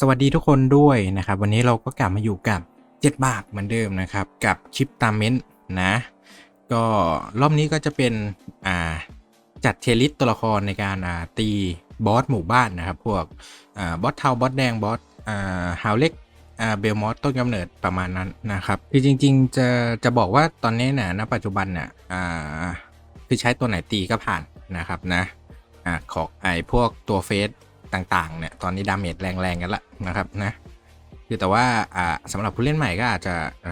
สวัสดีทุกคนด้วยนะครับ วันนี้เราก็กลับมาอยู่กับ 7 บาทเหมือนเดิมนะครับ กับคลิปตามเมนต์นะ ก็รอบนี้ก็จะเป็นอ่าจัดเทลิสตัวละครในการอ่าตีบอสหมู่บ้านนะครับ พวกอ่าบอสเทาบอสแดงบอสอ่าฮาวเล็กอ่าเบลมอสต้นกำเนิดประมาณนั้นนะครับคือจริง ๆ จะจะบอกว่าตอนนี้นี่ยณปัจจุบันเนี่ยอ่าคือใช้ตัวไหนตีก็ผ่านนะครับนะอ่าขอไอพวกตัวเฟส ต่างๆเนี่ยตอนนี้ดาเมจแรงๆกันละนะครับนะคือแต่ว่าอ่าสำหรับผู้เล่นใหม่ก็อาจจะอ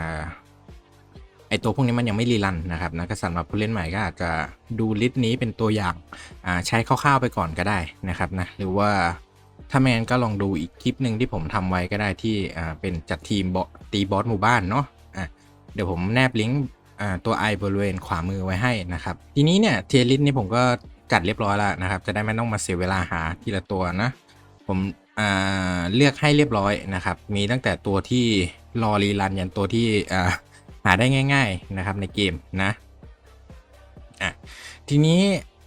ไอตัวพวกนี้มันยังไม่รีรันนะครับนะก็สำหรับผู้เล่นใหม่ก็อาจจะดูลิสต์นี้เป็นตัวอย่างใช้คร่าวๆไปก่อนก็ได้นะครับนะหรือว่าถ้าไม่งั้นก็ลองดูอีกคลิปหนึ่งที่ผมทำไว้ก็ได้ที่เป็นจัดทีมบอตีบอสหมู่บ้านเนาะะเดี๋ยวผมแนบลิงก์ตัวไอบริเวณขวามือไว้ให้นะครับ ทีนี้เนี่ยเทียริสนี่ผมก็ จัดเรียบร้อยแล้วนะครับ จะได้ไม่ต้องมาเสียเวลาหาทีละตัวนะ ผมเลือกให้เรียบร้อยนะครับ มีตั้งแต่ตัวที่รอรีรันยันตัวที่หาได้ง่าย ๆนะครับในเกมนะอะทีนี้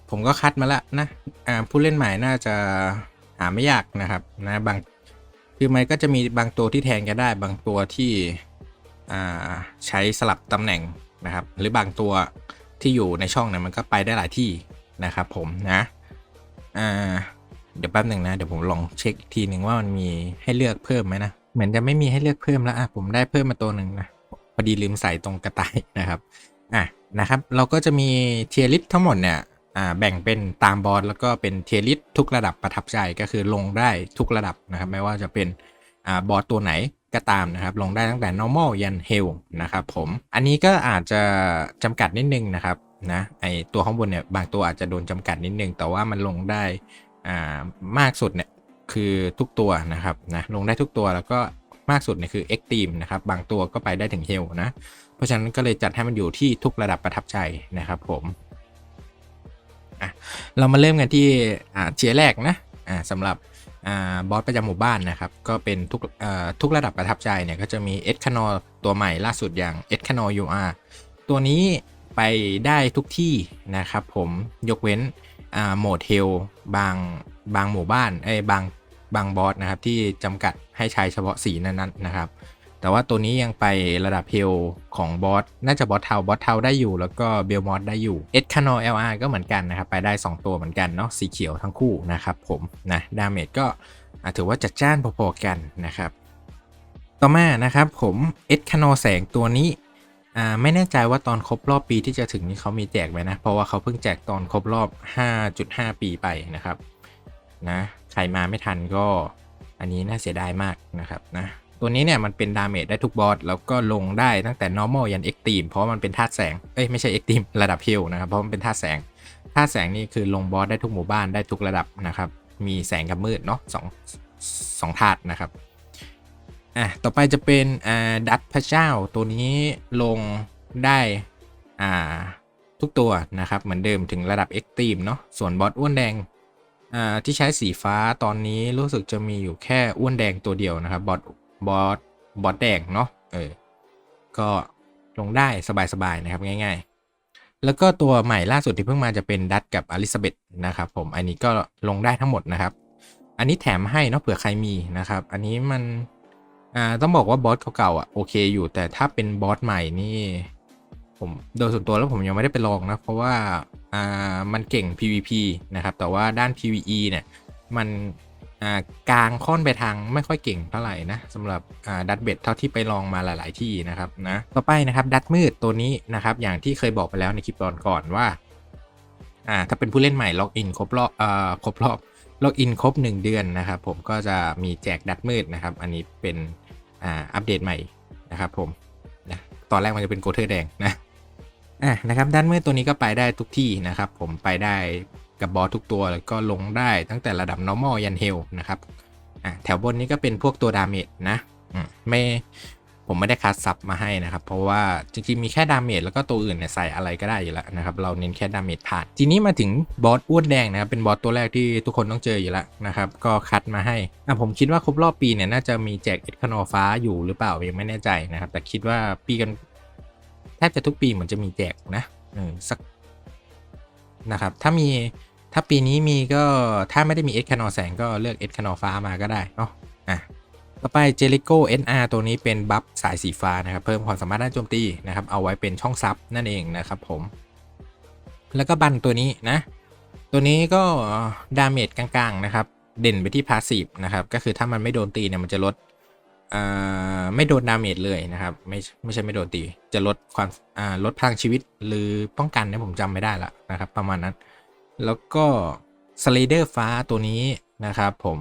ผมก็คัดมาแล้วนะผู้เล่นใหม่น่าจะหาไม่ยากนะครับนะบางคือมันก็จะมีบางตัวที่แทนกันได้ บางตัวที่ใช้สลับตำแหน่งนะครับ หรือบางตัวที่อยู่ในช่องเนี่ยมันก็ไปได้หลายที่ นะครับผมนะอ่าเดี๋ยวแป๊บหนึ่งนะ เดี๋ยวผมลองเช็คอีกทีหนึ่งว่ามันมีให้เลือกเพิ่มไหมนะ เหมือนจะไม่มีให้เลือกเพิ่มแล้วอะผมได้เพิ่มมาตัวหนึ่งนะพอดีลืมใส่ตรงกระต่ายนะครับอะนะครับเราก็จะมีเทียริสทั้งหมดเนี่ยอ่าแบ่งเป็นตามบอสแล้วก็เป็นเทียริสทุกระดับประทับใจก็คือลงได้ทุกระดับนะครับไม่ว่าจะเป็นอ่าบอสตัวไหนก็ตามนะครับ ลงได้ตั้งแต่ normal ยัน hell นะครับผม อันนี้ก็อาจจะจำกัดนิดนึงนะครับ นะไอตัวข้างบนเนี่ยบางตัวอาจจะโดนจำกัดนิดนึง แต่ว่ามันลงได้อ่ามากสุดเนี่ยคือทุกตัวนะครับนะลงได้ทุกตัวแล้วก็มากสุดเนี่ยคือ X Team นะครับบางตัวก็ไปได้ถึงเฮลนะ เพราะฉะนั้นก็เลยจัดให้มันอยู่ที่ทุกระดับประทับใจนะครับผมอะเรามาเริ่มกันที่อ่าเชียร์แรกนะอ่าสำหรับอ่าบอสประจำหมู่บ้านนะครับ ก็เป็นทุกอ่าทุกระดับประทับใจเนี่ยก็จะมีเอ็ดคานอตัวใหม่ล่าสุดอย่างเอ็ดคานอ UR ตัวนี้ ไปได้ทุกที่นะครับผมยกเว้นโหมดเฮลบางบางหมู่บ้านเอ้บางบางบอสนะครับที่จำกัดให้ใช้เฉพาะสีนั้นๆนะครับ แต่ว่าตัวนี้ยังไประดับเฮลของบอสน่าจะบอสเทาบอสเทาได้อยู่ แล้วก็เบลมอสได้อยู่เอ็ดคานอเอลอาร์ก็เหมือนกันนะครับ ไปได้ 2 ตัวเหมือนกันเนาะสีเขียวทั้งคู่นะครับผมนะดาเมจก็ถือว่าจัดจ้านพอๆกันนะครับ ต่อมานะครับผมเอ็ดคานอแสงตัวนี้ อ่าไม่แน่ใจว่าตอนครบรอบปีที่จะถึงนี้เขามีแจกไหมนะ เพราะว่าเขาเพิ่งแจกตอนครบรอบ 5.5 ปีไปนะครับนะใครมาไม่ทันก็อันนี้น่าเสียดายมากนะครับนะตัวนี้เนี่ยมันเป็นดาเมจได้ทุกบอสแล้วก็ลงได้ตั้งแต่ normal ยัน extreme เพราะมันเป็นธาตุแสง เอ้ยไม่ใช่ extreme ระดับ heal นะครับเพราะมันเป็นธาตุแสงธาตุแสงนี่คือลงบอสได้ทุกหมู่บ้านได้ทุกระดับนะครับมีแสงกับมืดเนาะสองสองธาตุนะครับ อะต่อไปจะเป็นอ่าดัตพระเจ้าตัวนี้ลงได้อ่าทุกตัวนะครับ เหมือนเดิมถึงระดับ e x t r e m e เนาะส่วนบอสอ้วนแดงอ่าที่ใช้สีฟ้าตอนนี้รู้สึกจะมีอยู่แค่อ้วนแดงตัวเดียวนะครับบอสบอสบอสแดงเนาะเออก็ลงได้สบายๆนะครับง่าย ๆ แล้วก็ตัวใหม่ล่าสุดที่เพิ่งมาจะเป็นดัตกับอลิซาเบธนะครับผมอันนี้ก็ลงได้ทั้งหมดนะครับ อันนี้แถมให้เนาะเผื่อใครมีนะครับ อันนี้มัน อ่าต้องบอกว่าบอสเก่าๆอะโอเคอยู่แต่ถ้าเป็นบอสใหม่นี่ ผมโดยส่วนตัวแล้วผมยังไม่ได้ไปลองนะ เพราะว่าอ่ามันเก่ง PVP นะครับ แต่ว่าด้าน PVE เนี่ยมันอ่ากลางค่อนไปทางไม่ค่อยเก่งเท่าไหร่นะสำหรับอ่าดัตเบ็ดเท่าที่ไปลองมาหลาย ๆที่นะครับนะต่อไปนะครับดัตมืดตัวนี้นะครับ อย่างที่เคยบอกไปแล้วในคลิปตอนก่อนว่าอ่าถ้าเป็นผู้เล่นใหม่ล็อกอินครบรอบอ่าครบรอบ ล็อกอินครบ 1 เดือนนะครับผมก็จะมีแจกดัดมืดนะครับ อันนี้เป็นอ่าอัปเดตใหม่นะครับผมนะตอนแรกมันจะเป็นโกเทอร์แดงนะอะนะครับดัดมืดตัวนี้ก็ไปได้ทุกที่นะครับผมไปได้กับบอสทุกตัวแล้วก็ลงได้ตั้งแต่ระดับ normal ยัน hell นะครับอะแถวบนนี้ก็เป็นพวกตัวดาเมจนะอืมไม่ ผมไม่ได้คัดซับมาให้นะครับ เพราะว่าจริงๆมีแค่ดาเมจแล้วก็ตัวอื่นเนี่ยใส่อะไรก็ได้อยู่แล้วนะครับ เราเน้นแค่ดาเมจผ่าน ทีนี้มาถึงบอสอ้วนแดงนะครับ เป็นบอสตัวแรกที่ทุกคนต้องเจออยู่แล้วนะครับ ก็คัดมาให้อะผมคิดว่าครบรอบปีเนี่ยน่าจะมีแจกเอ็ดคานอฟ้าอยู่หรือเปล่ายังไม่แน่ใจนะครับ แต่คิดว่าปีกันแทบจะทุกปีเหมือนจะมีแจกนะเออสักนะครับ ถ้ามีถ้าปีนี้มีก็ถ้าไม่ได้มีเอ็ดคานอแสงก็เลือกเอ็ดคานอฟ้ามาก็ได้เนาะอะ ต่อไปเจลิโก้ NR ตัวนี้เป็นบัฟสายสีฟ้านะครับ เพิ่มความสามารถด้านโจมตีนะครับ เอาไว้เป็นช่องซับนั่นเองนะครับผม แล้วก็บันตัวนี้นะ ตัวนี้ก็ดาเมจกลางๆนะครับ เด่นไปที่พาสซีฟนะครับ ก็คือถ้ามันไม่โดนตีเนี่ยมันจะลดไม่โดนดาเมจเลยนะครับ ไม่ไม่ใช่ไม่โดนตี จะลดความลดพลังชีวิตหรือป้องกันเนี่ยผมจำไม่ได้ละนะครับ ประมาณนั้น แล้วก็สไลเดอร์ฟ้าตัวนี้นะครับ ผม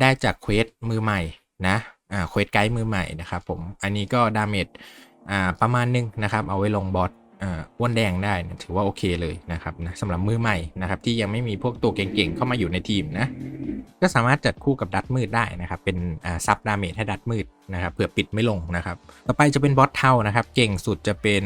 ได้จากเควสมือใหม่ นะอ่าเควสไกด์มือใหม่นะครับผมอันนี้ก็ดาเมจอ่าประมาณนึงนะครับเอาไว้ลงบอสอ่าอ้วนแดงได้นะถือว่าโอเคเลยนะครับนะสำหรับมือใหม่นะครับที่ยังไม่มีพวกตัวเก่งๆเข้ามาอยู่ในทีมนะก็สามารถจัดคู่กับดัตมืดได้นะครับ เป็นอ่าซับดาเมจให้ดัตมืดนะครับเผื่อปิดไม่ลงนะครับ ต่อไปจะเป็นบอสเทานะครับ เก่งสุดจะเป็น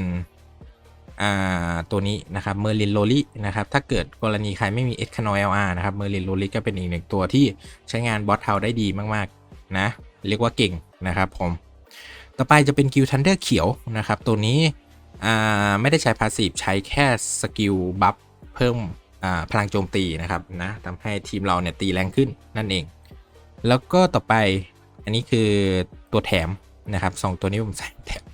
อ่าตัวนี้นะครับเมอร์ลินโลลินะครับถ้าเกิดกรณีใครไม่มีเอ็กคานอยเอลอาร์นะครับเมอร์ลินโลลิก็เป็นอีกหนึ่งตัวที่ใช้งานบอสเทาได้ดีมากๆนะ เรียกว่าเก่งนะครับผม ต่อไปจะเป็นกิลทันเดอร์เขียวนะครับ ตัวนี้ไม่ได้ใช้พาสซีฟใช้แค่สกิลบัฟเพิ่มพลังโจมตีนะครับนะทำให้ทีมเราเนี่ยตีแรงขึ้นนั่นเอง แล้วก็ต่อไปอันนี้คือตัวแถมนะครับสองตัวนี้ผมใส่แถม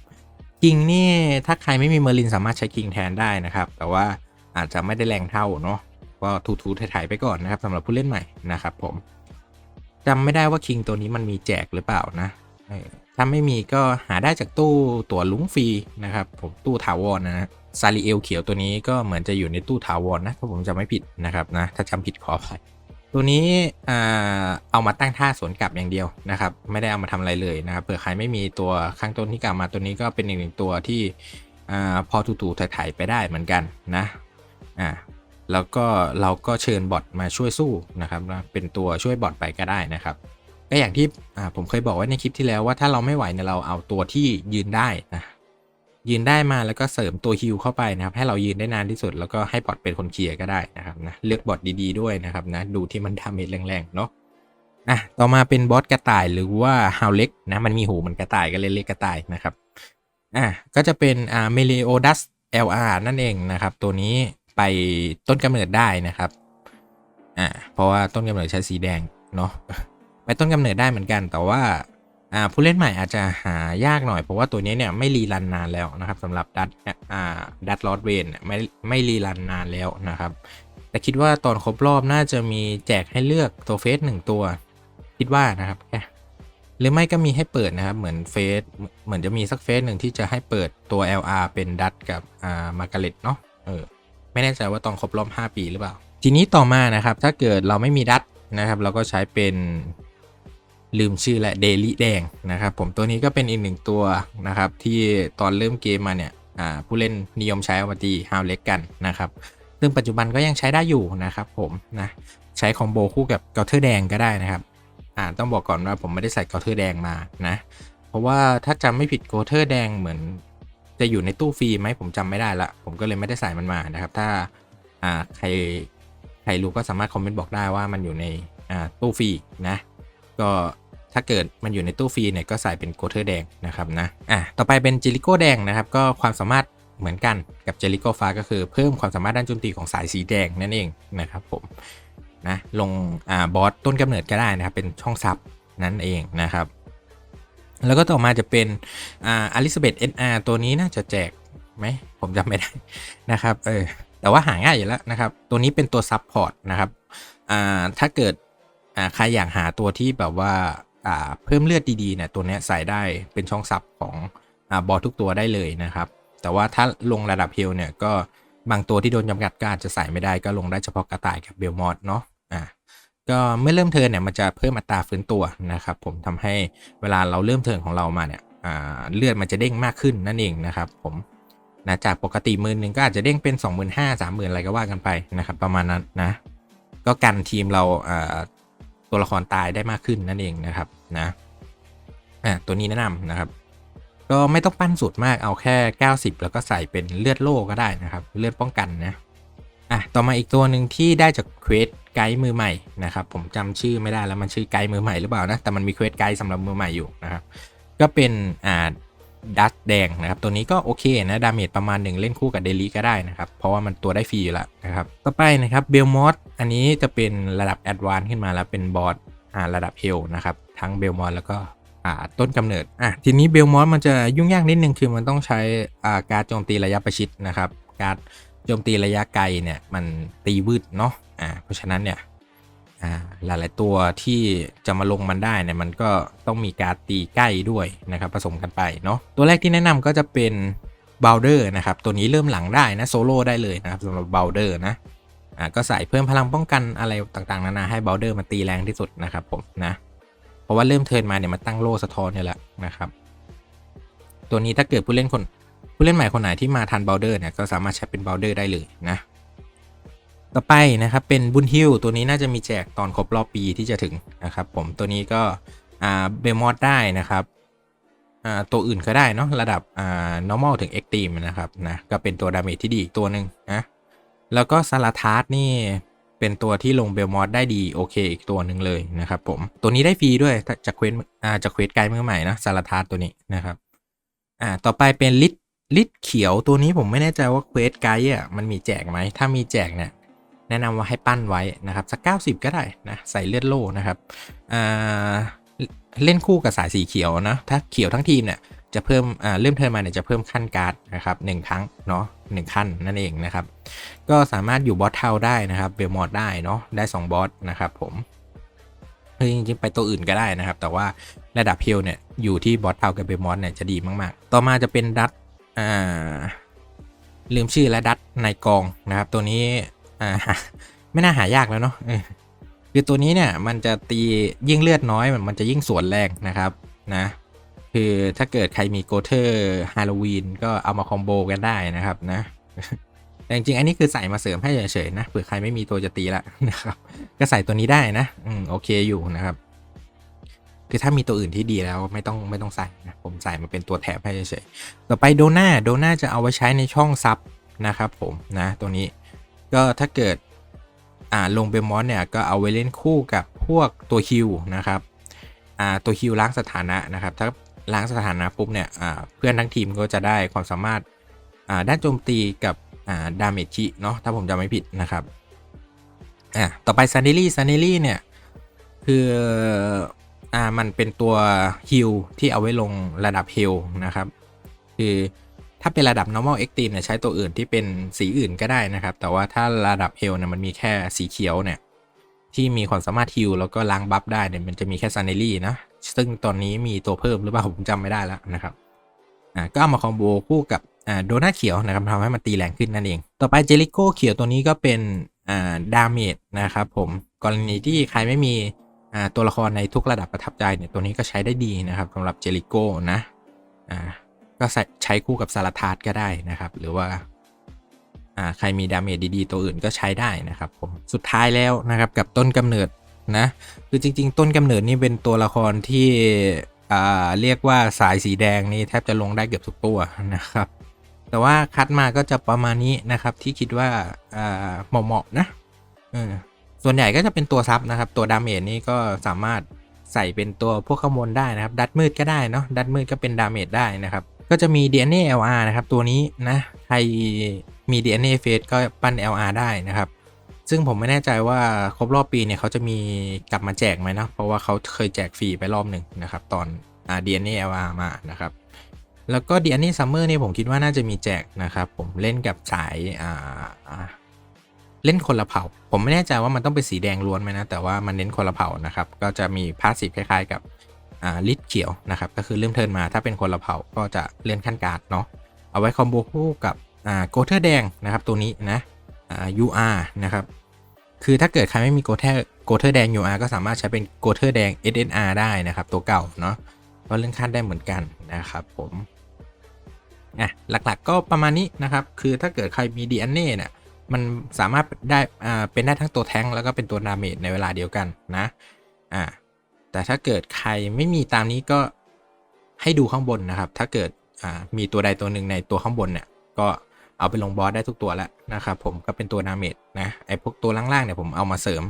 คิงนี่ถ้าใครไม่มีเมอร์ลินสามารถใช้คิงแทนได้นะครับ แต่ว่าอาจจะไม่ได้แรงเท่าเนาะก็ทูๆถ่ายๆไปก่อนนะครับสำหรับผู้เล่นใหม่นะครับผม จำไม่ได้ว่าคิงตัวนี้มันมีแจกหรือเปล่านะถ้าไม่มีก็หาได้จากตู้ตั๋วลุงฟรีนะครับ ผมตู้ถาวรนะฮะซาริเอลเขียวตัวนี้ก็เหมือนจะอยู่ในตู้ถาวรนะถ้าผมจำไม่ผิดนะครับนะถ้าจำผิดขออภัยตัวนี้เอามาตั้งท่าสวนกลับอย่างเดียวนะครับ ไม่ได้เอามาทำอะไรเลยนะครับเผื่อใครไม่มีตัวข้างต้นที่กลับมาตัวนี้ก็เป็นอีกหนึ่งตัวที่อพอถูๆถ่ายๆไปได้เหมือนกันนะอ่า แล้วก็เราก็เชิญบอทมาช่วยสู้นะครับเป็นตัวช่วยบอทไปก็ได้นะครับก็อย่างที่ผมเคยบอกไว้ในคลิปที่แล้วว่าถ้าเราไม่ไหวเนี่ยเราเอาตัวที่ยืนได้นะยืนได้มาแล้วก็เสริมตัวฮิลเข้าไปนะครับ ให้เรายืนได้นานที่สุด แล้วก็ให้บอทเป็นคนเคลียร์ก็ได้นะครับนะเลือกบอทดีๆด้วยนะครับนะดูที่มันทำเมจแรงๆเนาะอะต่อมาเป็นบอสกระต่ายหรือว่าฮาวเล็กนะมันมีหูเหมันกระต่ายก็เลยเรียกกระต่ายนะครับอะก็จะเป็นอ่าเมเลโอดัส LR นั่นเองนะครับ ตัวนี้ ไปต้นกำเนิดได้นะครับ อ่า เพราะว่าต้นกำเนิดใช้สีแดงเนาะ ไปต้นกำเนิดได้เหมือนกัน แต่ว่า อ่า ผู้เล่นใหม่อาจจะหายากหน่อย เพราะว่าตัวนี้เนี่ยไม่รีรันนานแล้วนะครับสำหรับดัตอ่า ดัตลอดเวนไม่ไม่รีรันนานแล้วนะครับ แต่คิดว่าตอนครบรอบน่าจะมีแจกให้เลือกตัวเฟสหนึ่งตัว คิดว่านะครับแค่หรือไม่ก็มีให้เปิดนะครับ เหมือนเฟส เหมือนจะมีสักเฟสหนึ่งที่จะให้เปิดตัว LR เป็นดัตกับ อ่า มากาเล็ตเนาะ เออ ไม่แน่ใจว่าตอนครบรอบ 5 ปีหรือเปล่า ทีนี้ต่อมานะครับ ถ้าเกิดเราไม่มีดัตนะครับ เราก็ใช้เป็นลืมชื่อและเดลี่แดงนะครับผมตัวนี้ก็เป็นอีกหนึ่งตัวนะครับ ที่ตอนเริ่มเกมมาเนี่ยผู้เล่นนิยมใช้เอามาตีฮาวเล็กกันนะครับซึ่งปัจจุบันก็ยังใช้ได้อยู่นะครับผมนะใช้คอมโบคู่กับเกาเทอร์แดงก็ได้นะครับอ่าต้องบอกก่อนว่าผมไม่ได้ใส่เกาเทอร์แดงมานะ เพราะว่าถ้าจำไม่ผิดเกาเทอร์แดงเหมือน จะอยู่ในตู้ฟรีไหมผมจำไม่ได้ละ ผมก็เลยไม่ได้ใส่มันมานะครับ ถ้าอ่าใครใครรู้ก็สามารถคอมเมนต์บอกได้ว่ามันอยู่ในอ่าตู้ฟรีนะก็ถ้าเกิดมันอยู่ในตู้ฟรีเนี่ยก็ใส่เป็นโกเทอร์แดงนะครับนะอะต่อไปเป็นเจลิโก้แดงนะครับ ก็ความสามารถเหมือนกันกับเจลิโก้ฟ้าก็คือเพิ่มความสามารถด้านโจมตีของสายสีแดงนั่นเองนะครับผมนะลงอ่าบอสต้นกำเนิดก็ได้นะครับเป็นช่องซับนั่นเองนะครับ แล้วก็ต่อมาจะเป็นอ่าอลิซาเบธเอ็นอาร์ตัวนี้น่าจะแจกไหมผมจำไม่ได้นะครับเออแต่ว่าหาง่ายอยู่แล้วนะครับ ตัวนี้เป็นตัวซับพอร์ตนะครับอ่าถ้าเกิดอ่าใครอยากหาตัวที่แบบว่าอ่าเพิ่มเลือดดีๆเนี่ยตัวนี้ใส่ได้เป็นช่องซับของอ่าบอทุกตัวได้เลยนะครับ แต่ว่าถ้าลงระดับเฮลเนี่ยก็บางตัวที่โดนจำกัดก็อาจจะใส่ไม่ได้ก็ลงได้เฉพาะกระต่ายกับเบลมอดเนาะ ก็เมื่อเริ่มเทินเนี่ยมันจะเพิ่มอัตราฟื้นตัวนะครับ ผมทำให้เวลาเราเริ่มเทินของเรามาเนี่ยอ่าเลือดมันจะเด้งมากขึ้นนั่นเองนะครับ ผมนะจากปกติหมื่นหนึ่งก็อาจจะเด้งเป็น 2 5 0 0 0 0 3 0,000อะไรก็ว่ากันไปนะครับ ประมาณนั้นนะ ก็กันทีมเราอ่าตัวละครตายได้มากขึ้นนั่นเองนะครับนะอะตัวนี้แนะนำนะครับ ก็ไม่ต้องปั้นสุดมากเอาแค่ 90 แล้วก็ใส่เป็นเลือดโล่ก็ได้นะครับ เลือดป้องกันนะ อะต่อมาอีกตัวหนึ่งที่ได้จากเควสไกด์มือใหม่นะครับ ผมจำชื่อไม่ได้แล้วมันชื่อไกด์มือใหม่หรือเปล่านะ แต่มันมีเควสไกด์สำหรับมือใหม่อยู่นะครับ ก็เป็นอ่าดัตแดงนะครับ ตัวนี้ก็โอเคนะ ดาเมจประมาณหนึ่งเล่นคู่กับเดลีก็ได้นะครับ เพราะว่ามันตัวได้ฟรีอยู่แล้วนะครับ ต่อไปนะครับเบลมอสอันนี้จะเป็นระดับแอดวานซ์ขึ้นมาแล้วเป็นบอสอ่าระดับเฮลนะครับ ทั้งเบลมอสแล้วก็อ่าต้นกำเนิดอะทีนี้เบลมอสมันจะยุ่งยากนิดนึงคือมันต้องใช้อ่าการโจมตีระยะประชิดนะครับ การ โจมตีระยะไกลเนี่ยมันตีวืดเนาะอ่าเพราะฉะนั้นเนี่ยอ่าหลาย ๆ ตัวที่จะมาลงมันได้เนี่ยมันก็ต้องมีการตีใกล้ด้วยนะครับผสมกันไปเนาะตัวแรกที่แนะนำก็จะเป็นบลเดอร์นะครับตัวนี้เริ่มหลังได้นะโซโล่ได้เลยนะครับสำหรับบลเดอร์นะอ่าก็ใส่เพิ่มพลังป้องกันอะไรต่างๆนานาให้บลเดอร์มันตีแรงที่สุดนะครับผมนะเพราะว่าเริ่มเทินมาเนี่ยมันตั้งโล่สะท้อนเนี่ยแหละนะครับ ตัวนี้ถ้าเกิดผู้เล่นคน ผู้เล่นใหม่คนไหนที่มาทันเบลเดอร์เนี่ยก็สามารถใช้เป็นเบลเดอร์ได้เลยนะ ต่อไปนะครับเป็นบุญฮิลตัวนี้น่าจะมีแจกตอนครบรอบปีที่จะถึงนะครับผมตัวนี้ก็อ่าเบลมอดได้นะครับอ่าตัวอื่นก็ได้เนาะระดับอ่า normal ถึง extreme นะครับนะก็เป็นตัวดาเมจที่ดีอีกตัวหนึ่งนะแล้วก็ซาลาทาร์นี่เป็นตัวที่ลงเบลมอดได้ดีโอเคอีกตัวหนึ่งเลยนะครับผมตัวนี้ได้ฟรีด้วยจากเควสอ่าจากเควสไกด์มือใหม่นะซาลาทาร์ตัวนี้นะครับอ่าต่อไปเป็นลิท ลิทเขียวตัวนี้ผมไม่แน่ใจว่าเควสไกด์อะมันมีแจกไหม ถ้ามีแจกเนี่ยแนะนำว่าให้ปั้นไว้นะครับ สัก 90 ก็ได้นะใส่เลือดโล่นะครับเล่นคู่กับสายสีเขียวนะถ้าเขียวทั้งทีมเนี่ยจะเพิ่มเริ่มเทิร์นมาเนี่ยจะเพิ่มขั้นการ์ดนะครับหนึ่งครั้งเนาะหนึ่งขั้นนั่นเองนะครับ ก็สามารถอยู่บอสเทาได้นะครับเบลมอดได้เนาะได้ 2 บอสนะครับผมคือจริงๆไปตัวอื่นก็ได้นะครับ แต่ว่าระดับเฮลเนี่ยอยู่ที่บอสเทากับเบลมอดเนี่ยจะดีมากๆ ต่อมาจะเป็นดัต อ่า ลืมชื่อและดัตในกองนะครับ ตัวนี้ อ่า ไม่น่าหายากแล้วเนาะคือตัวนี้เนี่ยมันจะตียิ่งเลือดน้อยมันจะยิ่งสวนแรงนะครับนะคือถ้าเกิดใครมีโกเทอร์ฮาโลวีนก็เอามาคอมโบกันได้นะครับนะแต่จริงๆอันนี้คือใส่มาเสริมให้เฉยๆนะเผื่อใครไม่มีตัวจะตีละนะครับ ก็ใส่ตัวนี้ได้นะ อืมโอเคอยู่นะครับ คือถ้ามีตัวอื่นที่ดีแล้วไม่ต้องไม่ต้องใส่นะผมใส่มาเป็นตัวแถบให้เฉยๆต่อไปโดน่าโดน่าจะเอาไว้ใช้ในช่องซับนะครับผมนะตัวนี้ก็ถ้าเกิดอ่าลงเบมอนเนี่ยก็เอาไว้เล่นคู่กับพวกตัวฮิวนะครับอ่าตัวฮิวล้างสถานะนะครับถ้าล้างสถานะปุ๊บเนี่ยอ่าเพื่อนทั้งทีมก็จะได้ความสามารถอ่าด้านโจมตีกับอ่าดาเมจชิเนาะถ้าผมจำไม่ผิดนะครับอ่าต่อไปซันเดลี่ซันเดลี่เนี่ยคือ อ่ามันเป็นตัวฮิลที่เอาไว้ลงระดับฮิลนะครับ คือถ้าเป็นระดับ normal extreme เนี่ยใช้ตัวอื่นที่เป็นสีอื่นก็ได้นะครับ แต่ว่าถ้าระดับฮิลเนี่ยมันมีแค่สีเขียวเนี่ยที่มีความสามารถฮิลแล้วก็ล้างบัฟได้เนี่ยมันจะมีแค่ซันเดลี่นะซึ่งตอนนี้มีตัวเพิ่มหรือเปล่าผมจำไม่ได้แล้วนะครับอ่าก็เอามาคอมโบคู่กับอ่าโดนาเขียวนะครับทำให้มันตีแรงขึ้นนั่นเอง ต่อไปเจลิโก้เขียวตัวนี้ก็เป็นอ่าดาเมจนะครับผมกรณีที่ใครไม่มี ตัวละครในทุกระดับประทับใจเนี่ยตัวนี้ก็ใช้ได้ดีนะครับสำหรับเจลิโก้นะอ่าก็ใช้คู่กับซาลาทาร์ก็ได้นะครับ หรือว่าอ่าใครมีดาเมจดีๆ ตัวอื่นก็ใช้ได้นะครับผมสุดท้ายแล้วนะครับกับต้นกำเนิดนะคือจริง ๆ ต้นกำเนิดนี่เป็นตัวละครที่อ่าเรียกว่าสายสีแดงนี่แทบจะลงได้เกือบทุกตัวนะครับ แต่ว่าคัดมาก็จะประมาณนี้นะครับที่คิดว่าอ่าเหมาะๆนะเออ ส่วนใหญ่ก็จะเป็นตัวซับนะครับ ตัวดาเมจนี่ก็สามารถใส่เป็นตัวพวกข้อมวลได้นะครับ ดัดมืดก็ได้เนาะดัดมืดก็เป็นดาเมจได้นะครับ ก็จะมี DNA LR นะครับ ตัวนี้นะใครมี DNA Face ก็ปั้น LR ได้นะครับ ซึ่งผมไม่แน่ใจว่าครบรอบปีเนี่ยเขาจะมีกลับมาแจกไหมนะเพราะว่าเขาเคยแจกฟรีไปรอบหนึ่งนะครับตอนอ่า DNA LR มานะครับแล้วก็ DNA Summer นี่ผมคิดว่าน่าจะมีแจกนะครับ ผมเล่นกับสายอ่า เล่นคนละเผ่า ผมไม่แน่ใจว่ามันต้องเป็นสีแดงล้วนไหมนะ แต่ว่ามันเน้นคนละเผ่านะครับ ก็จะมีพาสซีฟคล้ายๆกับอ่าลิดเขียวนะครับ ก็คือเริ่มเทินมาถ้าเป็นคนละเผ่าก็จะเล่นขั้นการ์ดเนาะ เอาไว้คอมโบคู่กับอ่าโกเทอร์แดงนะครับตัวนี้นะอ่า UR นะครับ คือถ้าเกิดใครไม่มีโกเทอร์โกเทอร์แดง UR ก็สามารถใช้เป็นโกเทอร์แดง SNR ได้นะครับ ตัวเก่าเนาะ ก็เลื่อนขั้นได้เหมือนกันนะครับผมอะหลักๆก็ประมาณนี้นะครับ คือถ้าเกิดใครมี DNA เนี่ย มันสามารถได้อ่าเป็นได้ทั้งตัวแท้งแล้วก็เป็นตัวดาเมจในเวลาเดียวกันนะอ่าแต่ถ้าเกิดใครไม่มีตามนี้ก็ให้ดูข้างบนนะครับ ถ้าเกิดอ่ามีตัวใดตัวหนึ่งในตัวข้างบนเนี่ยก็เอาไปลงบอสได้ทุกตัวแล้วนะครับผมก็เป็นตัวดาเมจนะไอพวกตัวล่างๆเนี่ยผมเอามาเสริม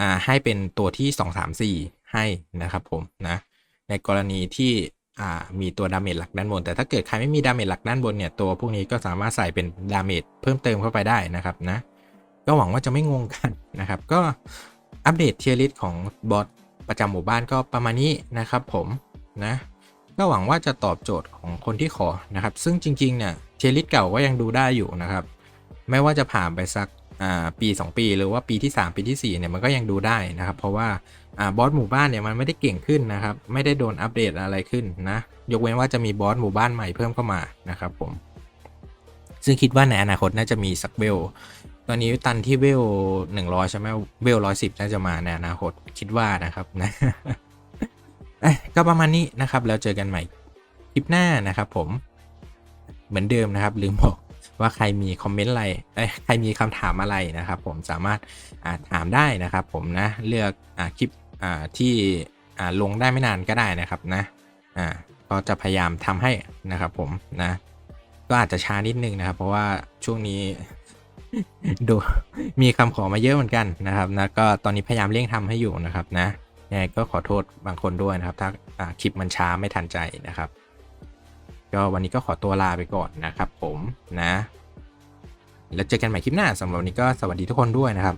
อ่าให้เป็นตัวที่ 2 3 4 ให้นะครับผมนะในกรณีที่ มีตัวดาเมจหลักด้านบน แต่ถ้าเกิดใครไม่มีดาเมจหลักด้านบนเนี่ยตัวพวกนี้ก็สามารถใส่เป็นดาเมจเพิ่มเติมเข้าไปได้นะครับนะก็หวังว่าจะไม่งงกันนะครับ ก็อัปเดตเทียร์ลิสของบอสประจำหมู่บ้านก็ประมาณนี้นะครับผมนะก็หวังว่าจะตอบโจทย์ของคนที่ขอนะครับ ซึ่งจริงๆเนี่ยเทลิสเก่าก็ยังดูได้อยู่นะครับ ไม่ว่าจะผ่านไปสัก ปี 2 ปีหรือว่าปีที่ 3 ปีที่ 4 เนี่ยมันก็ยังดูได้นะครับ เพราะว่าอบอสหมู่บ้านเนี่ยมันไม่ได้เก่งขึ้นนะครับ ไม่ได้โดนอัปเดตอะไรขึ้นนะ ยกเว้นว่าจะมีบอสหมู่บ้านใหม่เพิ่มเข้ามานะครับผม ซึ่งคิดว่าในอนาคตน่าจะมีสักเวลตอนนี้ตันที่เวลหนึ่งร้อยใช่ไหมเวลร้อยสิบน่าจะมาในอนาคตคิดว่านะครับนะก็ประมาณนี้นะครับ แล้วเจอกันใหม่คลิปหน้านะครับผมเหมือนเดิมนะครับ ลืมบอก ว่าใครมีคอมเมนต์อะไรเอ้ยใครมีคำถามอะไรนะครับ ผมสามารถถามได้นะครับ ผมนะเลือกอคลิปที่ลงได้ไม่นานก็ได้นะครับนะก็จะพยายามทำให้นะครับ ผมนะก็อาจจะช้านิดนึงนะครับ เพราะว่าช่วงนี้ดูมีคำขอมาเยอะเหมือนกันนะครับนะก็ตอนนี้พยายามเร่งทำให้อยู่นะครับนะยังไงก็ขอโทษบางคนด้วยนะครับ ถ้าคลิปมันช้าไม่ทันใจนะครับ ก็วันนี้ก็ขอตัวลาไปก่อนนะครับผมนะ แล้วเจอกันใหม่คลิปหน้าสำหรับวันนี้ก็สวัสดีทุกคนด้วยนะครับ